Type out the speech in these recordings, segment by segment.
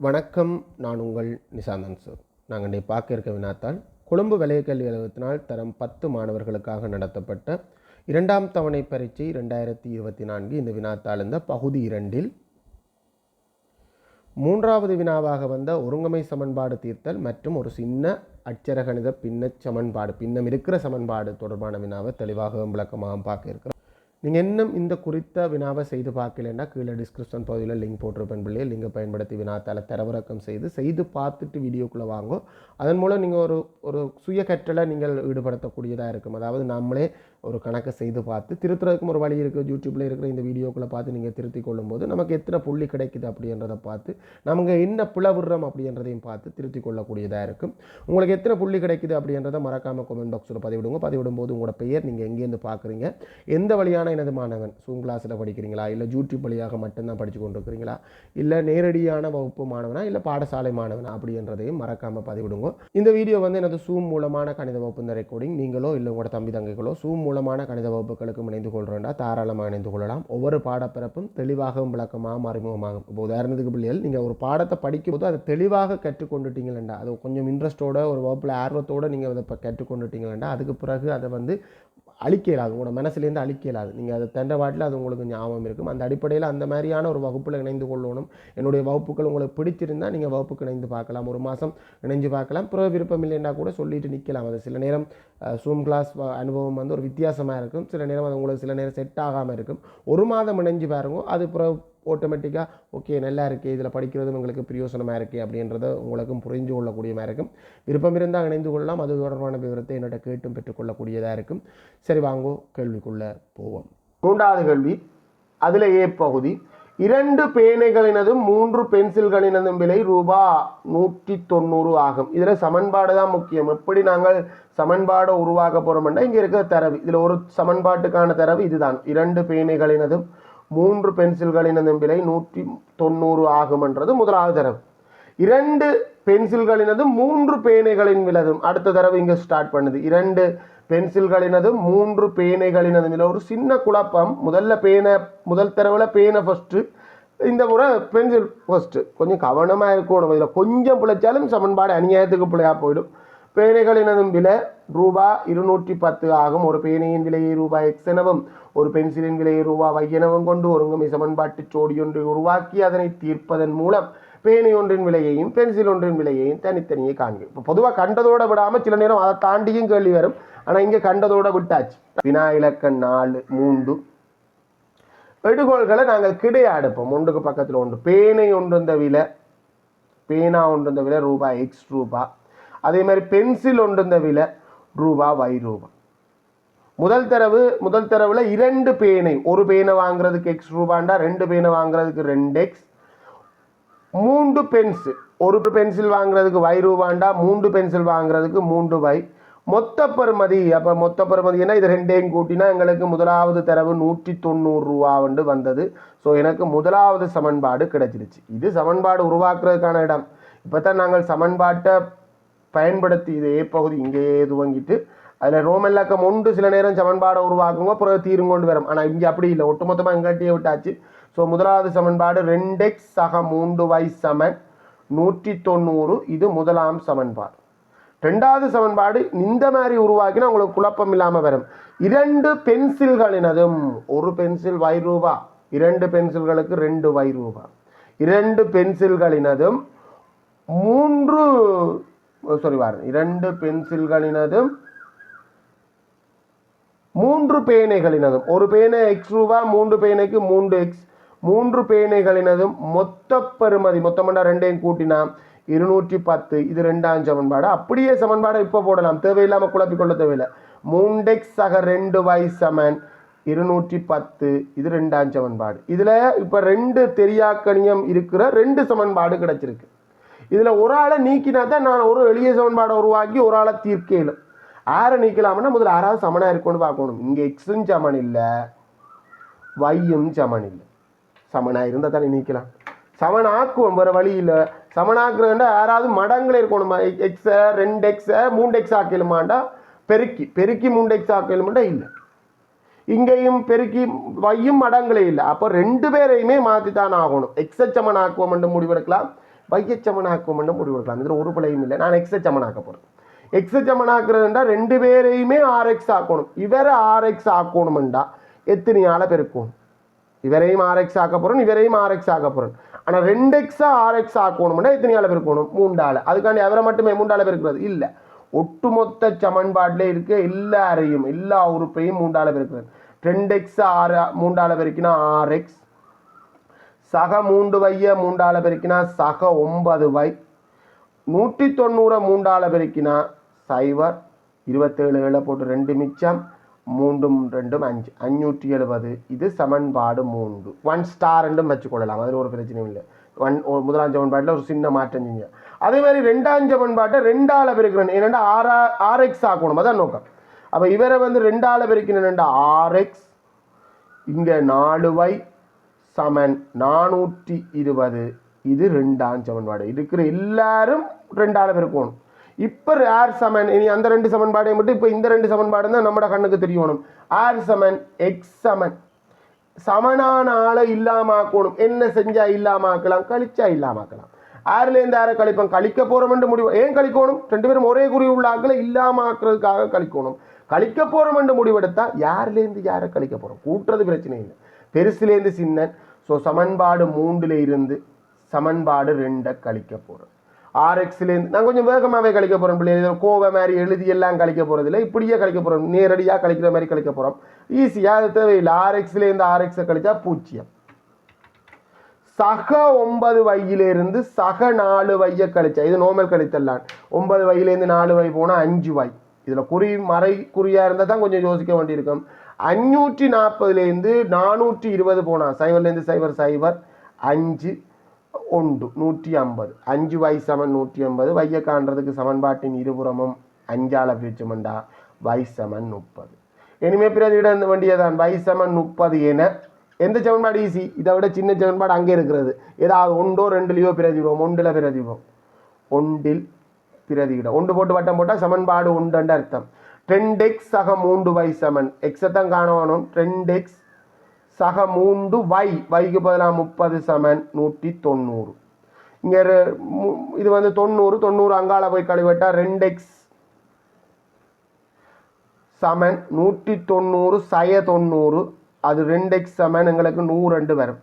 வணக்கம் நான் உங்கள் நிசாந்தன் சார். நாங்கள் இன்றைய பார்க்க இருக்க வினாத்தால் கொழும்பு வலய அலுவலகத்தினால் தரம் பத்து மாணவர்களுக்காக நடத்தப்பட்ட இரண்டாம் தவணை பரீட்சை ரெண்டாயிரத்தி இருபத்தி நான்கு இந்த வினாத்தாள் இந்த பகுதி இரண்டில் மூன்றாவது வினாவாக வந்த ஒருங்கமை சமன்பாடு தீர்த்தல் மற்றும் ஒரு சின்ன அச்சரகணித பின்னச் சமன்பாடு பின்னம் இருக்கிற சமன்பாடு தொடர்பான வினாவை தெளிவாக விளக்கமாக பார்க்க இருக்கிறோம். நீங்கள் இன்னும் இந்த குறித்த வினாவை செய்து பார்க்கலன்னா கீழே டிஸ்கிரிப்ஷன் பகுதியில் லிங்க் போட்டிருப்பேன் பிள்ளையை. லிங்கை பயன்படுத்தி வினாத்தால் தரவிறக்கம் செய்து செய்து பார்த்துட்டு வீடியோக்குள்ளே வாங்கும் அதன் மூலம் நீங்கள் ஒரு ஒரு சுய கற்றலை நீங்கள் ஈடுபடுத்தக்கூடியதாக இருக்கும். அதாவது நம்மளே ஒரு கணக்கை செய்து பார்த்து திருத்துறதுக்கும் ஒரு வழி இருக்குது. யூடியூப்பில் இருக்கிற இந்த வீடியோக்குள்ளே பார்த்து நீங்கள் திருத்தி கொள்ளும்போது நமக்கு எத்தனை புள்ளி கிடைக்குது அப்படின்றத பார்த்து நமக்கு என்ன பிளவுறோம் அப்படின்றதையும் பார்த்து திருத்தி கொள்ளக்கூடியதாக இருக்கும். உங்களுக்கு எத்தனை புள்ளி கிடைக்குது அப்படின்றத மறக்காமல் கமெண்ட் பாக்ஸில் பதிவிடுங்க. பதிவிடும்போது உங்களோட பெயர் நீங்கள் எங்கேருந்து பார்க்குறீங்க? எந்த வழியான எனது மாணவன்? சூம் கிளாஸில் படிக்கிறீங்களா? இல்லை யூடியூப் வழியாக மட்டும்தான் படித்து கொண்டு இருக்கிறீங்களா இல்லை நேரடியான வகுப்பு மாணவனா? இல்லை பாடசாலை மாணவனா? அப்படின்றதையும் மறக்காமல் பதிவிடுங்க. இந்த வீடியோ வந்து எனது சூம் மூலமான கணித வகுப்பு இந்த ரெக்கார்டிங் நீங்களோ இல்லை உங்களோட தம்பி தங்கைகளோ சூம் மூலமான கணித வகுப்புகளுக்கும் இணைந்து கொள்கிறோம்டா தாராளமாக இணைந்து கொள்ளலாம். ஒவ்வொரு பாடப்பிறப்பும் தெளிவாகவும் விளக்கமாகவும் அறிமுகமாகும். இப்போ உதாரணத்துக்கு பிள்ளைகள் நீங்கள் ஒரு பாடத்தை படிக்கும்போது அதை தெளிவாக கற்றுக்கொண்டுட்டீங்களா அது கொஞ்சம் இன்ட்ரெஸ்ட்டோட ஒரு வகுப்பில் ஆர்வத்தோடு நீங்கள் அதை இப்போ கற்றுக்கொண்டுட்டீங்களா அதுக்கு பிறகு அதை வந்து அழிக்க இயலாது உங்களோட மனசுலேருந்து அழிக்க இயலாது நீங்கள் அதை தண்ட வாட்டில் அது உங்களுக்கு ஞாபகம் இருக்கும். அந்த அடிப்படையில் அந்த மாதிரியான ஒரு வகுப்பில் இணைந்து கொள்ளணும். என்னுடைய வகுப்புகள் உங்களுக்கு பிடிச்சிருந்தால் நீங்கள் வகுப்புக்கு இணைந்து பார்க்கலாம். ஒரு மாதம் இணைஞ்சு பார்க்கலாம். பிற விருப்பம் இல்லைன்னா கூட சொல்லிட்டு நிற்கலாம். அது சில நேரம் சூம் கிளாஸ் அனுபவம் வந்து ஒரு வித்தியாசமாக இருக்கும். சில நேரம் அது உங்களுக்கு சில நேரம் செட் ஆகாமல் இருக்கும். ஒரு மாதம் இணைஞ்சு பாருங்க. அது பிற ஆட்டோமேட்டிக்காக ஓகே நல்லா இருக்குது இதில் படிக்கிறதும் உங்களுக்கு பிரயோசனமாக இருக்குது அப்படின்றத உங்களுக்கும் புரிஞ்சு கொள்ளக்கூடியமாக இருக்கும். விருப்பம் இருந்தால் இணைந்து கொள்ளலாம். அது தொடர்பான விவரத்தை என்னோட கேட்டும் பெற்றுக்கொள்ளக்கூடியதாக இருக்கும். சரி வாங்கோ கேள்விக்குள்ளே போவோம். மூன்றாவது கேள்வி. அதில் ஏ பகுதி. இரண்டு பேனைகளினதும் மூன்று பென்சில்களினதும் விலை ரூபா நூற்றி தொண்ணூறு ஆகும். இதில் சமன்பாடு தான் முக்கியம். எப்படி நாங்கள் சமன்பாடை உருவாக்க போகிறோம்னா இங்கே இருக்கிற தரவு. இதில் ஒரு சமன்பாட்டுக்கான தரவு இதுதான். இரண்டு பேனைகளினதும் மூன்று பென்சில்களினதும் விலை நூற்றி தொண்ணூறு ஆகும்ன்றது முதலாவது தரவு. இரண்டு பென்சில்களினதும் மூன்று பேனைகளின் விலதும் அடுத்த தடவை இங்கே ஸ்டார்ட் பண்ணுது. இரண்டு பென்சில்களினதும் மூன்று பேனைகளினதும் விலை ஒரு சின்ன குழப்பம். முதல்ல பேனை முதல் தடவில் பேனை ஃபஸ்ட்டு இந்த முறை பென்சில் ஃபஸ்ட்டு கொஞ்சம் கவனமாக இருக்கணும். இதில் கொஞ்சம் பிழைச்சாலும் சமன்பாடு அநியாயத்துக்கு பிழையா போயிடும். பேனைகளினதும் விலை ரூபா இருநூற்றி பத்து ஆகும். ஒரு பேனையின் விலையை ரூபாய் எக்ஸ் எனவும் ஒரு பென்சிலின் விலையை ரூபா வையனவும் எனவும் கொண்டு ஒருங்கும் சமன்பாட்டு ஜோடி ஒன்றை உருவாக்கி அதனை தீர்ப்பதன் மூலம் பேனை ஒன்றின் விலையையும் பென்சில் ஒன்றின் விலையையும் தனித்தனியே காண்க இப்போ பொதுவாக கண்டதோடு விடாமல் சில நேரம் அதை தாண்டியும் கேள்வி வரும். ஆனால் இங்கே கண்டதோட விட்டாச்சு. வினா இலக்கம் நாலு மூன்று. எடுகோள்களை நாங்கள் கிடையா எடுப்போம். ஒன்றுக்கு பக்கத்தில் ஒன்று. பேனை ஒன்றுந்த விலை பேனா ஒன்றுந்த விலை ரூபாய் எக்ஸ் ரூபா. அதே மாதிரி பென்சில் ஒன்றுந்த விலை ரூபா வை ரூபா. முதல் தரவு முதல் தரவில் இரண்டு பேனை ஒரு பேனை வாங்குறதுக்கு எக்ஸ் ரூபாண்டா ரெண்டு பேனை வாங்குறதுக்கு ரெண்டு எக்ஸ் மூன்று பென்சில் ஒரு பென்சில் வாங்குறதுக்கு வை ரூபாண்டா மூன்று பென்சில் வாங்குறதுக்கு மூன்று வை மொத்த பெறுமதி அப்போ மொத்த பெறுமதினா இது ரெண்டையும் கூட்டினா எங்களுக்கு முதலாவது தரவு நூற்றி தொண்ணூறு ரூபாவுண்டு வந்தது. ஸோ எனக்கு முதலாவது சமன்பாடு கிடைச்சிருச்சு. இது சமன்பாடு உருவாக்குறதுக்கான இடம். இப்போ தான் நாங்கள் சமன்பாட்டை பயன்படுத்தி இது ஏ பகுதி இங்கேயே துவங்கிட்டு அதில் ரோமல்லாக்கம் ஒன்று சில நேரம் சமன்பாடை உருவாக்குங்க பிறகு தீரும் கொண்டு வரும். ஆனால் இங்கே அப்படி இல்லை. ஒட்டுமொத்தமாக எங்கள்கிட்டயே விட்டாச்சு. ஸோ முதலாவது சமன்பாடு ரெண்டெக்ஸ் சக மூன்று வை சமன். நூற்றி தொண்ணூறு இது முதலாம் சமன்பாடு. ரெண்டாவது சமன்பாடு இந்த மாதிரி உருவாக்கினா உங்களுக்கு குழப்பம் இல்லாமல் வரும். இரண்டு பென்சில்களினதும் ஒரு பென்சில் வை ரூபா இரண்டு பென்சில்களுக்கு ரெண்டு வை ரூபா. இரண்டு பென்சில்களினதும் மூன்று சாரி வாரு இரண்டு பென்சில்களினதும் மூன்று பேனைகளினதும். ஒரு பேனை எக்ஸ் ரூபா மூன்று பேனைக்கு மூன்று எக்ஸ் மூன்று பேனைகளினதும் மொத்த பெறுமதி மொத்தமண்டா ரெண்டையும் கூட்டினா இருநூற்றி பத்து. இது ரெண்டாம் சமன்பாடு. அப்படியே சமன்பாடை இப்போ போடலாம். தேவையில்லாமல் குழப்பிக்கொள்ள தேவையில்லை. மூண்டெக்ஸ் சக ரெண்டு வாய் சமன் இருநூற்றி பத்து. இது ரெண்டாம் சமன்பாடு. இதில் இப்போ ரெண்டு தெரியாக்கணியம் இருக்கிற ரெண்டு சமன்பாடு கிடச்சிருக்கு. இதில் ஒரு ஆளை நீக்கினா தான் நான் ஒரு எளிய சமன்பாடை உருவாக்கி ஒரு ஆளை தீர்க்கலும் ஆரை நீக்கலாம்னா முதல்ல ஆறாவது சமனாக இருக்கும்னு பார்க்கணும். இங்கே எக்ஸும் சமன் இல்லை வையும் சமன் இல்லை. சமனாக இருந்தால் தானே நீக்கலாம். சமன் ஆக்குவோம் வேறு வழி இல்லை. சமனாக்குறதுண்டா யாராவது மடங்களே இருக்கணுமா? எக்ஸை ரெண்டு எக்ஸை மூன்று எக்ஸ் ஆக்கலுமாண்டா? பெருக்கி. பெருக்கி மூன்று எக்ஸ் ஆக்கலுமாண்டா? இல்லை. இங்கேயும் பெருக்கி வையும் மடங்களே இல்லை. அப்போ ரெண்டு பேரையுமே மாற்றி தான் ஆகணும் எக்ஸை சமன் ஆக்குவோம் என்று முடிவெடுக்கலாம். வைய சமனாக்கும்னு முடிவு எடுக்கலாம். இதில் ஒரு பிழையும் இல்லை. நான் எக்ஸை சமனாக்க போகிறேன் எக்ஸை சமனாக்குறதுண்டா ரெண்டு பேரையுமே ஆர்எக்ஸ் ஆக்கணும். இவரை ஆர்எக்ஸ் ஆக்கணுமெண்டா ஆளை பெருக்கும்? இவரையும் ஆர்எக்ஸ் ஆக்க போகிறோம் இவரையும் ஆர்எக்ஸ் ஆக்க போகிறோம் ஆனால் ரெண்டு எக்ஸா ஆர்எக்ஸ் ஆக்கணும்னா ஆளை பெருக்கணும்? மூண்டால அதுக்காண்டி அவரை மட்டுமே மூண்டால பெருக்கிறது இல்லை. ஒட்டுமொத்த சமன்பாட்டில் இருக்க எல்லாரையும் எல்லா உறுப்பையும் மூண்டால பெருக்கிறது. ரெண்டு எக்ஸ் ஆறு மூண்டாளை பெருக்கினா ஆர் எக்ஸ் சக மூன்று வைய மூண்டால பெருக்கினா சக ஒன்பது வை. நூற்றி தொண்ணூறை மூண்டால பெருக்கினா சைவர். இருபத்தேழு ஏழை போட்டு ரெண்டு மிச்சம். மூன்றும் ரெண்டும் அஞ்சு. அஞ்சூற்றி எழுபது. இது சமன்பாடு மூன்று. ஒன் ஸ்டார் ரெண்டும் வச்சுக்கொள்ளலாம். அதில் ஒரு பிரச்சனையும் இல்லை. ஒன் முதலாம் சமன்பாட்டில் ஒரு சின்ன மாற்றம் செஞ்சு. அதே மாதிரி ரெண்டாம் சமன்பாட்டை ரெண்டால பெருக்கிறேன் ஏன்னா ஆறா ஆர்எக்ஸ் ஆக்கணும். அதான் நோக்கம். அப்போ இவரை வந்து ரெண்டால பெருக்கிறேன் ஆர்எக்ஸ் இங்கே நாலு வை. சமன் நானூற்றி இருபது. இது ரெண்டாம் சமன்பாடு. இருக்கிற எல்லாரும் ரெண்டால பெருக்கணும். இப்போ ஆர் சமன் இனி அந்த ரெண்டு சமன்பாடையும் மட்டும் இப்போ இந்த ரெண்டு சமன்பாடு தான் நம்மட கண்ணுக்கு தெரியணும். ஆர் சமன் எக்ஸ் சமன். சமனான ஆளை இல்லாமாக்கணும். என்ன செஞ்சா இல்லாமாக்கலாம் கழிச்சா இல்லாமாக்கலாம். ஆறுலேருந்து ஆரை கழிப்போம். கழிக்க போகிறோம்னு முடிவு ஏன் கழிக்கணும்? ரெண்டு பேரும் ஒரே குறி உள்ள ஆக்களை இல்லாமாக்குறதுக்காக கழிக்கணும். கழிக்க போகிறோம்னு முடிவெடுத்தா யாருலேருந்து யாரை கழிக்க போகிறோம் கூட்டுறது பிரச்சனை இல்லை. பெருசுலேருந்து சின்னன் ஸோ சமன்பாடு மூன்றில் இருந்து சமன்பாடு ரெண்டை கழிக்க போகிறோம் ஆர்எக்ஸ்லேருந்து நான் கொஞ்சம் வேகமாகவே கழிக்க போகிறோம் பிள்ளைங்க கோவை மாதிரி எழுதி எல்லாம் கழிக்க போகிறது இல்லை இப்படியே கழிக்க போகிறோம் நேரடியாக கழிக்கிற மாதிரி கழிக்க போகிறோம் ஈஸியாக அது தேவையில்லை. ஆர்எக்ஸ்லேருந்து ஆர்எக்ஸை கழிச்சா பூஜ்ஜியம். சக ஒன்பது வையிலிருந்து சக நாலு வையை கழிச்சா இது நோமல் கழித்தல்லான் ஒன்பது வையிலேருந்து நாலு வை போனால் அஞ்சு வை. இதில் குறி மறை குறியாக இருந்தால் தான் கொஞ்சம் யோசிக்க வேண்டியிருக்கும். அஞ்சூற்றி நாற்பதுலேருந்து நானூற்றி இருபது போனால் சைவர்லேருந்து சைவர் சைவர் அஞ்சு ஒன்று நூற்றி ஐம்பது அஞ்சு வை சமன் நூற்றி ஐம்பது வைய காண்றதுக்கு சமன்பாட்டின் இருபுறமும் அஞ்சால பிரிச்சோம்டா வை சமன் முப்பது. இனிமே பிரதியிட வேண்டியதான் வை சமன் முப்பது என. எந்த சமன்பாடு ஈஸி இதை விட சின்ன சமன்பாடு அங்கே இருக்கிறது. ஏதாவது ஒன்றோ ரெண்டுலையோ பிரதிவிடுவோம் ஒன்றில் பிரதிவோம் ஒன்றில் பிரதியிடும். ஒன்று போட்டு வட்டம் போட்டால் சமன்பாடு உண்டுன்ற அர்த்தம். ரெண்டு எக்ஸ் சக மூன்று வை சமன் எக்ஸை தான் காணணும். ரெண்டு எக்ஸ் சக மூன்று வை வைக்கு பதிலாக முப்பது சமன் நூற்றி தொண்ணூறு. இங்கே இது வந்து தொண்ணூறு தொண்ணூறு அங்கால போய் கழிவிட்டால் ரெண்டு எக்ஸ் சமன் நூற்றி தொண்ணூறு சய தொண்ணூறு. அது ரெண்டு எக்ஸ் சமன் எங்களுக்கு நூறு ரெண்டு வரும்.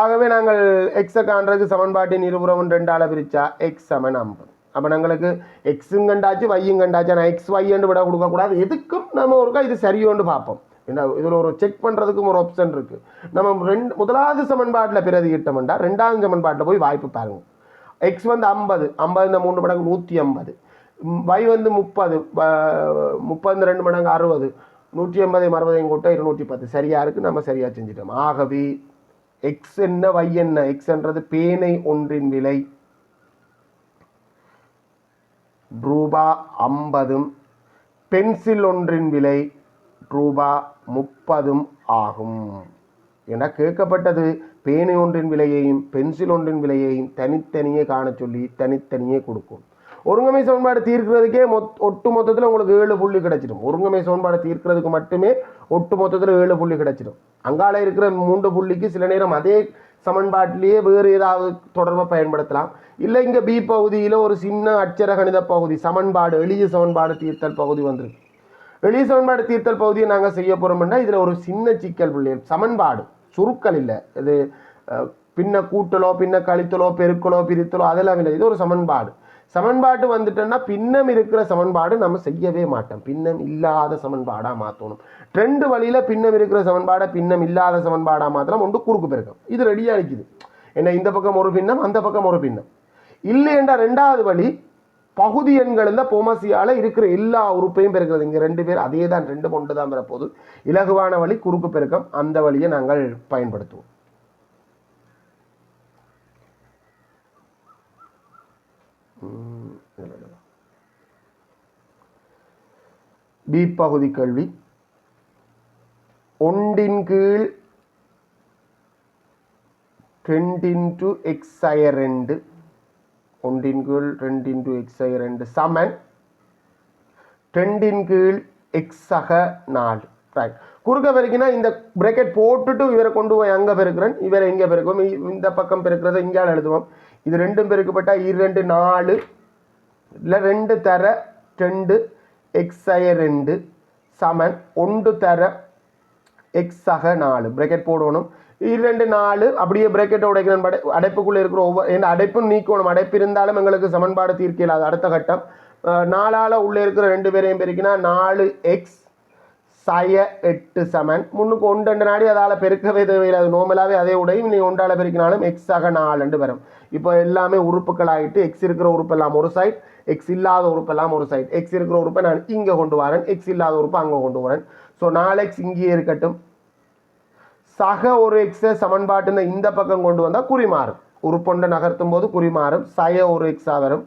ஆகவே நாங்கள் எக்ஸை காண்றதுக்கு சமன்பாட்டின் இருபுறமும் ரெண்டால் பிரித்தா எக்ஸ் சமன் ஐம்பது. அப்போ நாங்களுக்கு எக்ஸும் கண்டாச்சு வையும் கண்டாச்சு ஆனால் எக்ஸ் வையன்னு விட கொடுக்கக்கூடாது எதுக்கும் நம்ம ஒருக்கா இது சரியோண்டு பார்ப்போம் என்ன இதில் ஒரு செக் பண்ணுறதுக்கும் ஒரு ஆப்ஷன் இருக்குது நம்ம ரெண்டு முதலாவது சமன்பாட்டில் பிரதியிட்டோம்டா ரெண்டாவது சமன்பாட்டில் போய் வாய்ப்பு பாருங்க எக்ஸ் வந்து ஐம்பது ஐம்பது இந்த மூணு மடங்கு நூற்றி ஐம்பது வை வந்து முப்பது முப்பது ரெண்டு மடங்கு அறுபது நூற்றி ஐம்பதையும் அறுபதையும் கூட்ட இருநூற்றி பத்து சரியாக இருக்குது நம்ம சரியாக செஞ்சிட்டோம் ஆகவே எக்ஸ் என்ன வை என்ன எக்ஸ்ன்றது பேனை ஒன்றின் விலை ரூபா ஐம்பதும் பென்சில் ஒன்றின் விலை ரூபா முப்பதும் ஆகும். என கேட்கப்பட்டது. பேனை ஒன்றின் விலையையும் பென்சில் ஒன்றின் விலையையும் தனித்தனியே காண சொல்லி தனித்தனியே கொடுக்கும். ஒருங்கமை சமன்பாடு தீர்க்கிறதுக்கே மொத் ஒட்டு மொத்தத்தில் உங்களுக்கு ஏழு புள்ளி கிடைச்சிடும். ஒருங்கமை சமன்பாடு தீர்க்கிறதுக்கு மட்டுமே ஒட்டு மொத்தத்தில் ஏழு புள்ளி கிடைச்சிடும். அங்கால இருக்கிற மூன்று புள்ளிக்கு சில நேரம் அதே சமன்பாட்டிலேயே வேறு ஏதாவது தொடர்பை பயன்படுத்தலாம். இல்லை இங்கே பி பகுதியில் ஒரு சின்ன அச்சர கணித பகுதி சமன்பாடு எளிய சமன்பாடு தீர்த்தல் பகுதி வந்திருக்கு. எளிய சமன்பாடு தீர்த்தல் பகுதியை நாங்கள் செய்ய போகிறோம்னா இதில் ஒரு சின்ன சிக்கல் பிள்ளைகள் சமன்பாடு சுருக்கல் இல்லை. இது பின்ன கூட்டலோ பின்ன கழித்தலோ பெருக்கலோ பிரித்தலோ அதெல்லாம் இல்லை. இது ஒரு சமன்பாடு. சமன்பாடு வந்துட்டோன்னா பின்னம் இருக்கிற சமன்பாடு நம்ம செய்யவே மாட்டோம். பின்னம் இல்லாத சமன்பாடாக மாற்றணும் ரெண்டு வழியில் பின்னம் இருக்கிற சமன்பாடை பின்னம் இல்லாத சமன்பாடாக மாத்திரம் ஒன்று குறுக்கு பெருக்கம். இது ரெடியாக இருக்குது என்ன இந்த பக்கம் ஒரு பின்னம் அந்த பக்கம் ஒரு பின்னம். இல்லையென்றா ரெண்டாவது வழி பகுதி எண்கள் தான் போமசியால் இருக்கிற எல்லா உறுப்பையும் பெருக்கிறது. இங்கே ரெண்டு பேர் அதே தான் ரெண்டு ஒன்று தான் பெறப்போகுது இலகுவான வழி குறுக்கு பெருக்கம். அந்த வழியை நாங்கள் பயன்படுத்துவோம். பி பகுதி கேள்வி ஒன்றின் கீழ் ரெண்டின் டு எக்ஸ் ரெண்டு. ஒன்றின் கீழ் ரெண்டின் டு எக்ஸ் ரெண்டு. சமன். ரெண்டின் கீழ் எக்ஸ் சக நாலு. ரைட் குறுக்க பெருக்கினா இந்த பிரேக்கெட் போட்டுட்டு இவரை கொண்டு போய் அங்கே பெருக்கிறேன் இவரை இங்கே பெருக்குவோம். இந்த பக்கம் பெருக்கிறத இங்கே எழுதுவோம். இது ரெண்டும் பெருக்கப்பட்டால் இரண்டு நாலு இல்லை ரெண்டு தர ரெண்டு எக்ஸ் ரெண்டு சமன் ஒன்று தர எக்ஸ் சக நாலு. பிரேக்கெட் போடணும். இரண்டு நாலு அப்படியே பிரேக்கெட்டை உடைக்கிறேன் படை அடைப்புக்குள்ளே இருக்கிற ஒவ்வொரு என் அடைப்பும் நீக்கணும். அடைப்பு இருந்தாலும் எங்களுக்கு சமன்பாடு தீர்க்கலாது அடுத்த கட்டம். நாலால் உள்ளே இருக்கிற ரெண்டு பேரையும் பெருக்கினா நாலு எக்ஸ் சய எட்டு சமன். முன்னுக்கு ஒன்று ரெண்டு நாடி அதால் பெருக்கவே தேவையில்லை. அது நோமலாகவே அதே உடையும். நீ ஒன்றால் பெருக்கினாலும் எக்ஸ் நாலுண்டு வரும். இப்போ எல்லாமே உறுப்புகள் ஆகிட்டு எக்ஸ் இருக்கிற உறுப்பெல்லாம் ஒரு சைட் எக்ஸ் இல்லாத உறுப்பெல்லாம் ஒரு சைட் எக்ஸ் இருக்கிற உறுப்பை நான் இங்கே கொண்டு வரேன். எக்ஸ் இல்லாத உறுப்பை அங்கே கொண்டு வரேன். ஸோ நாலு எக்ஸ் இங்கேயே இருக்கட்டும். சக ஒரு எக்ஸை சமன்பாட்டு இந்த பக்கம் கொண்டு வந்தால் குறி மாறும். உறுப்பொண்டை நகர்த்தும் போது குறி மாறும். சய ஒரு எக்ஸாக வரும்.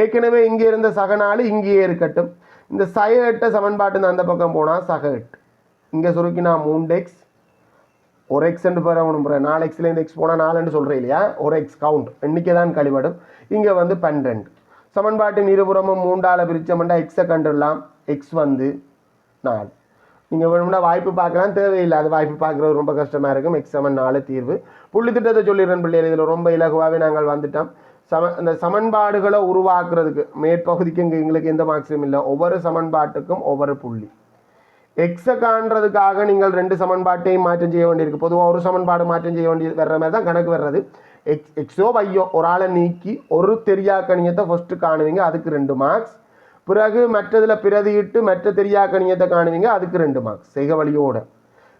ஏற்கனவே இங்கே இருந்த சக இங்கேயே இருக்கட்டும். இந்த சய எட்ட சமன்பாட்டுன்னு அந்த பக்கம் போனால் சக எட்டு இங்கே சுருக்கினா மூன்று எக்ஸ் ஒரு எக்ஸ் என்று பெற ஒன்று நாலு எக்ஸ்லேருந்து எக்ஸ் போனால் நாலுன்னு சொல்கிறேன் இல்லையா? ஒரு எக்ஸ் கவுண்ட் எண்ணிக்கை தான் கழிவடும் இங்கே வந்து பன்னெண்டு சமன்பாட்டின் இருபுறமும் மூன்றால் பிரித்தோம்னா எக்ஸை கண்டுடலாம் எக்ஸ் வந்து நாலு. நீங்கள் வேணும்னா வாய்ப்பு பார்க்கலாம். தேவையில்லை. அது வாய்ப்பு பார்க்குறது ரொம்ப கஷ்டமாக இருக்கும். எக்ஸ் செவன் நாலு தீர்வு. புள்ளி திட்டத்தை சொல்லிடுறேன் பிள்ளைகள். இதில் ரொம்ப இலகுவாகவே நாங்கள் வந்துட்டோம். சம இந்த சமன்பாடுகளை உருவாக்குறதுக்கு மேற்பகுதிக்கு இங்கே எங்களுக்கு எந்த மார்க்ஸும் இல்லை. ஒவ்வொரு சமன்பாட்டுக்கும் ஒவ்வொரு புள்ளி. எக்ஸை காண்றதுக்காக நீங்கள் ரெண்டு சமன்பாட்டையும் மாற்றம் செய்ய வேண்டியிருக்கு. பொதுவாக ஒரு சமன்பாடு மாற்றம் செய்ய வேண்டியது வர்ற மாதிரி தான் கணக்கு வர்றது. எக்ஸ் எக்ஸோ வையோ ஒரு ஆளை நீக்கி ஒரு தெரியா கணியத்தை ஃபஸ்ட்டு காணுவீங்க அதுக்கு ரெண்டு மார்க்ஸ் பிறகு மற்றதில் பிரதியிட்டு மற்ற தெரியா கணியத்தை காணுவீங்க அதுக்கு ரெண்டு மார்க்ஸ் செய்க வழியோட.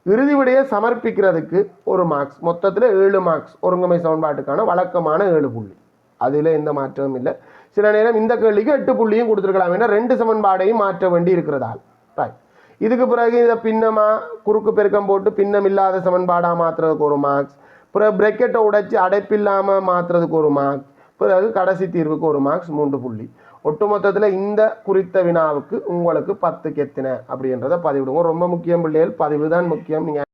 இறுதி விடையை சமர்ப்பிக்கிறதுக்கு ஒரு மார்க்ஸ் மொத்தத்தில் ஏழு மார்க்ஸ் ஒருங்கமை சமன்பாட்டுக்கான வழக்கமான ஏழு புள்ளி. அதில் எந்த மாற்றமும் இல்லை. சில நேரம் இந்த கேள்விக்கு எட்டு புள்ளியும் கொடுத்துருக்கலாம் ஏன்னா ரெண்டு சமன்பாடையும் மாற்ற வேண்டி இருக்கிறதால். ரைட் இதுக்கு பிறகு இதை பின்னமாக குறுக்கு பெருக்கம் போட்டு பின்னம் இல்லாத சமன்பாடாக மாற்றுறதுக்கு ஒரு மார்க்ஸ் பிறகு பிரக்கெட்டை உடைச்சி அடைப்பில்லாமல் மாற்றுறதுக்கு ஒரு மார்க்ஸ் பிறகு கடைசி தீர்வுக்கு ஒரு மார்க்ஸ் மூன்று புள்ளி. ஒட்டுமொத்தத்தில் இந்த குறித்த வினாவுக்கு உங்களுக்கு பத்துக்கு கெத்தின அப்படின்றத பதிவிடுங்க. ரொம்ப முக்கியம் பிள்ளைகள் பதிவு தான் முக்கியம். நீங்கள்